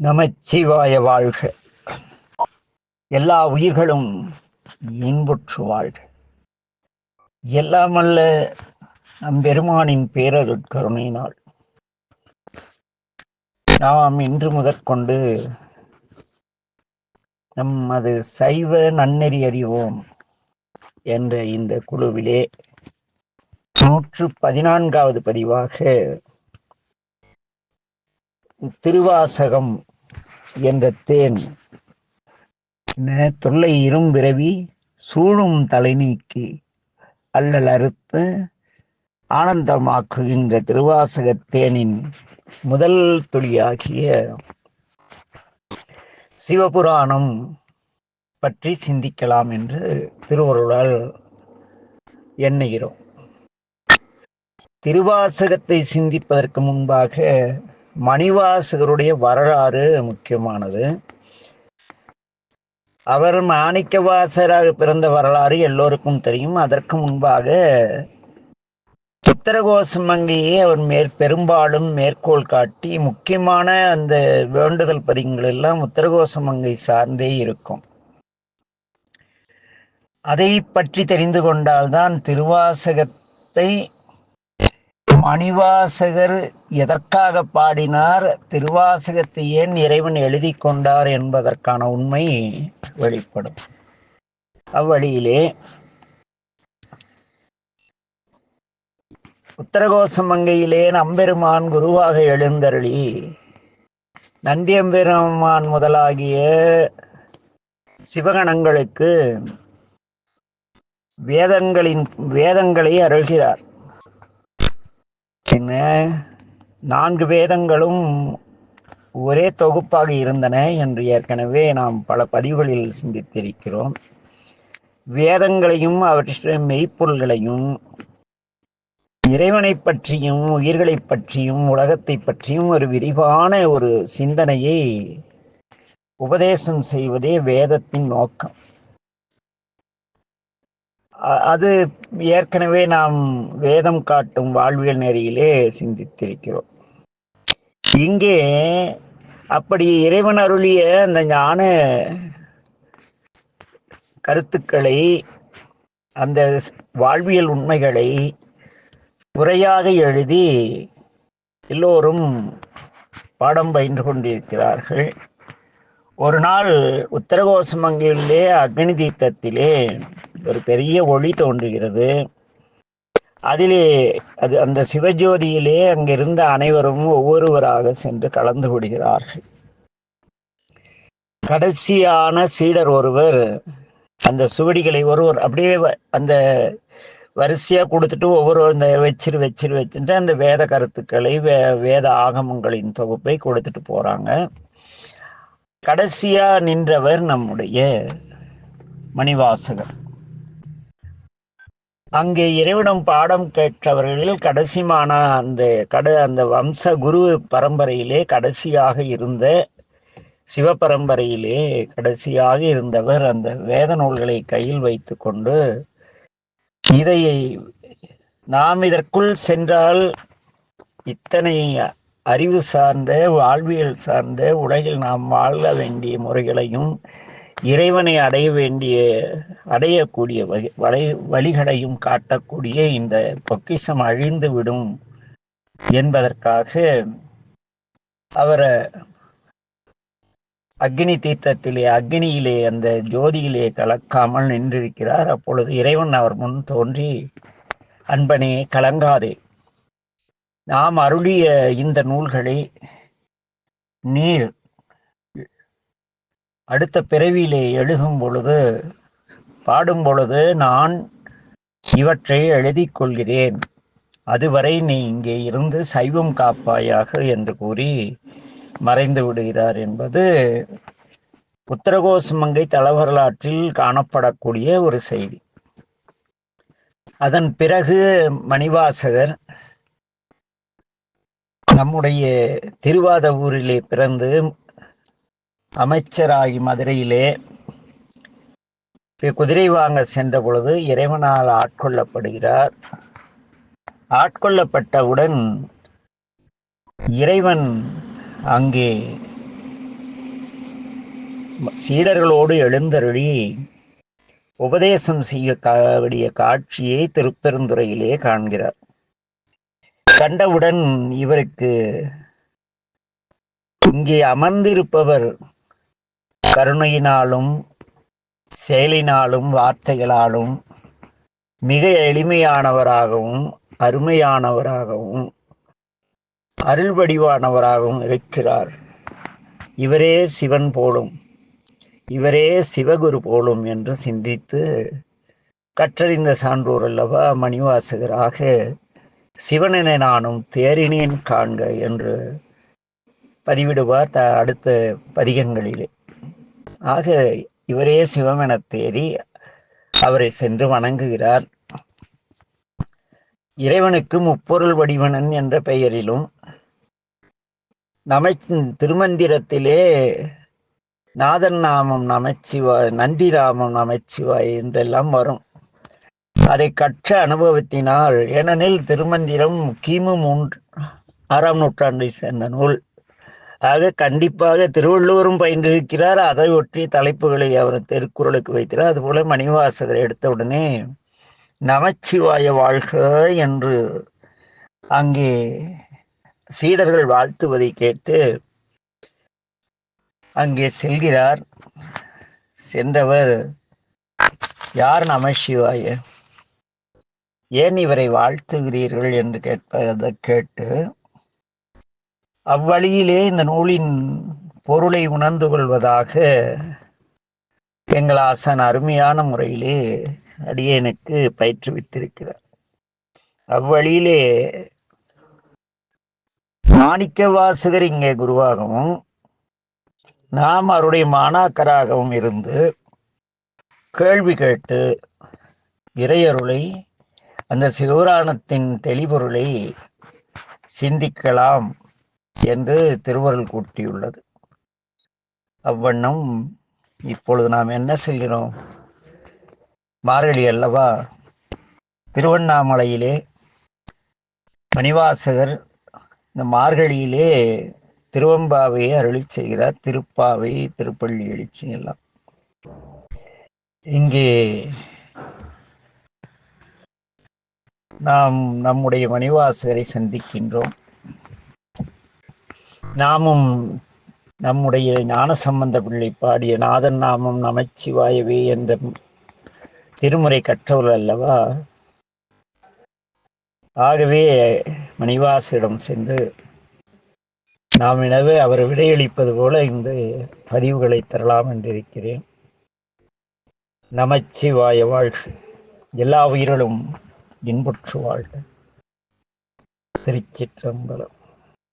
நமச்சிவாய வாழ்க. எல்லா உயிர்களும் இன்புற்று வாழ்க. எல்லாமல்ல நம் பெருமானின் பேரருட்கருணையினால் நாம் இன்று முதற்கொண்டு நமது சைவ நன்னெறி அறிவோம் என்ற இந்த குழுவிலே நூற்று பதினான்காவது பதிவாக திருவாசகம் என்ற தேன். தொல்லை இரும்பிறவி சூழும் தலை நீக்கி அல்லல் அறுத்து ஆனந்தமாக்குகின்ற திருவாசக தேனின் முதல் துளியாகிய சிவபுராணம் பற்றி சிந்திக்கலாம் என்று திருவருளால் எண்ணுகிறோம். திருவாசகத்தை சிந்திப்பதற்கு முன்பாக மணிவாசகருடைய வரலாறு முக்கியமானது. அவர் மாணிக்கவாசராக பிறந்த வரலாறு எல்லோருக்கும் தெரியும். அதற்கு முன்பாக உத்தரகோசமங்கையே அவர் மேற் பெரும்பாலும் மேற்கோள் காட்டி முக்கியமான அந்த வேண்டுதல் பதிகங்கள் எல்லாம் உத்தரகோசமங்கை சார்ந்தே இருக்கும். அதை பற்றி தெரிந்து கொண்டால்தான் திருவாசகத்தை மணிவாசகர் எதற்காக பாடினார்? திருவாசகத்தை ஏன் இறைவன் எழுதி கொண்டார் என்பதற்கான உண்மை வெளிப்படும். அவ்வழியிலே உத்தரகோசமங்கையிலே நம்பெருமான் குருவாக எழுந்தருளி நந்தியம்பெருமான் முதலாகிய சிவகணங்களுக்கு வேதங்களின் வேதங்களை அருள்கிறார். என்ன நான்கு வேதங்களும் ஒரே தொகுப்பாக இருந்தன என்று ஏற்கனவே நாம் பல பதிவுகளில் சிந்தித்திருக்கிறோம். வேதங்களையும் அவற்றின் மெய்ப்பொருள்களையும் இறைவனை பற்றியும் உயிர்களை பற்றியும் உலகத்தை பற்றியும் ஒரு விரிவான ஒரு சிந்தனையை உபதேசம் செய்வதே வேதத்தின் நோக்கம். அது ஏற்கனவே நாம் வேதம் காட்டும் வாழ்வியல் நெறியிலே சிந்தித்திருக்கிறோம். இங்கே அப்படி இறைவன் அருளிய அந்த ஞான கருத்துக்களை அந்த வாழ்வியல் உண்மைகளை உரையாக எழுதி எல்லோரும் பாடம் பயின்று கொண்டிருக்கிறார்கள். ஒரு நாள் உத்தரகோசமங்கிலே அக்னி தீர்த்தத்திலே ஒரு பெரிய ஒளி தோன்றுகிறது. அதிலே அது அந்த சிவஜோதியிலே அங்கிருந்த அனைவரும் ஒவ்வொருவராக சென்று கலந்து விடுகிறார்கள் கடைசியான சீடர் ஒருவர் அந்த சுவடிகளை ஒருவர் அப்படியே அந்த வரிசையா கொடுத்துட்டு ஒவ்வொரு இந்த வச்சிரு வச்சிரு வச்சுட்டு அந்த வேத கருத்துக்களை வே வேத ஆகமங்களின் தொகுப்பை கொடுத்துட்டு போறாங்க. கடைசியா நின்றவர் நம்முடைய மணிவாசகர். அங்கே இறைவனம் பாடம் கேட்டவர்களில் கடைசிமான அந்த கட அந்த வம்ச குரு பரம்பரையிலே கடைசியாக இருந்த சிவபரம்பரையிலே கடைசியாக இருந்தவர் அந்த வேத நூல்களை கையில் வைத்து கொண்டு இதை நாம் இதற்குள் சென்றால் இத்தனை அறிவு சார்ந்த வாழ்வியல் சார்ந்த உலகில் நாம் வாழ வேண்டிய முறைகளையும் இறைவனை அடைய வேண்டிய அடையக்கூடிய வழி வழிகளையும் காட்டக்கூடிய இந்த பொக்கிசம் அழிந்து விடும் என்பதற்காக அவரை அக்னி தீர்த்தத்திலே அக்னியிலே அந்த ஜோதியிலே கலக்காமல் நின்றிருக்கிறார். அப்பொழுது இறைவன் அவர் முன் தோன்றி அன்பனே கலங்காதே. நாம் அருளிய இந்த நூல்களை நீர் அடுத்த பிறவியிலே எழுதும் பொழுது பாடும் பொழுது நான் இவற்றை எழுதி கொள்கிறேன். அதுவரை நீ இங்கே இருந்து சைவம் காப்பாயாக என்று கூறி மறைந்து விடுகிறார் என்பது உத்தரகோசமங்கை தலவரலாற்றில் காணப்படக்கூடிய ஒரு செய்தி. அதன் பிறகு மணிவாசகர் நம்முடைய திருவாத ஊரிலே பிறந்து அமைச்சராகி மதுரையிலே குதிரை வாங்க சென்ற பொழுது இறைவனால் ஆட்கொள்ளப்படுகிறார். ஆட்கொள்ளப்பட்டவுடன் இறைவன் அங்கே சீடர்களோடு எழுந்தருளி உபதேசம் செய்ய கூடிய காட்சியை திருப்பெருந்துறையிலே காண்கிறார். கண்டவுடன் இவருக்கு இங்கே அமர்ந்திருப்பவர் கருணையினாலும் செயலினாலும் வார்த்தைகளாலும் மிக எளிமையானவராகவும் அருமையானவராகவும் அருள் வடிவானவராகவும் இருக்கிறார். இவரே சிவன் போலும் இவரே சிவகுரு போலும் என்று சிந்தித்து கற்றறிந்த சான்றோர் அல்லவா மணிவாசகராக சிவனனை நானும் தேரினேன் காண்க என்று பதிவிடுவார் த அடுத்த பதிகங்களிலே. ஆக இவரே சிவமென தேறி அவரை சென்று வணங்குகிறார். இறைவனுக்கு முப்பொருள் வடிவனன் என்ற பெயரிலும் நம திருமந்திரத்திலே நாதன் நாமம் நமச்சிவாய் நந்தி ராமம் நமச்சிவாய் என்றெல்லாம் வரும். அதை கற்ற அனுபவத்தினால் ஏனெனில் திருமந்திரம் கிமு மூன்று ஆறாம் நூற்றாண்டை சேர்ந்த நூல். ஆக கண்டிப்பாக திருவள்ளுவரும் பயின்றிருக்கிறார். அதை ஒற்றிய தலைப்புகளை அவர் திருக்குறளுக்கு வைக்கிறார் அதுபோல மணிவாசகர் எடுத்த உடனே நமச்சிவாய வாழ்க என்று அங்கே சீடர்கள் வாழ்த்துவதை கேட்டு அங்கே செல்கிறார். சென்றவர் யார் நமசிவாய ஏன் இவரை வாழ்த்துகிறீர்கள் என்று கேட்பதை கேட்டு அவ்வழியிலே இந்த நூலின் பொருளை உணர்ந்து கொள்வதாக எங்கள் ஆசான் அருமையான முறையிலே அடியனுக்கு பயிற்றுவித்திருக்கிறார். அவ்வழியிலே மாணிக்க வாசகர் இங்கே குருவாகவும் நாம் அவருடைய மாணாக்கராகவும் இருந்து கேள்வி கேட்டு இறையருளை அந்த சிவராணத்தின் தெளிபொருளை சிந்திக்கலாம். என்று திருவருள் கூட்டியுள்ளது. அவ்வண்ணம் இப்பொழுது நாம் என்ன செய்கிறோம்? மார்கழி அல்லவா? திருவண்ணாமலையிலே மணிவாசகர் இந்த மார்கழியிலே திருவம்பாவையை அருளி செய்கிறார். திருப்பாவை திருப்பள்ளி எழுச்சி எல்லாம். இங்கே நாம் நம்முடைய மணிவாசகரை சந்திக்கின்றோம். நாமும் நம்முடைய ஞானசம்பந்த பிள்ளை பாடிய நாதன் நாமம் நமச்சிவாயவே என்ற திருமுறை கற்றவர் அல்லவா? ஆகவே மணிவாசிடம் சென்று நாம் எனவே அவர் விடையளிப்பது போல இந்த பதிவுகளை தரலாம் என்றிருக்கிறேன். நமச்சிவாய வாழ்க. எல்லா உயிர்களும் இன்புற்று வாழ்க. திருச்சிற்றம்பலம்.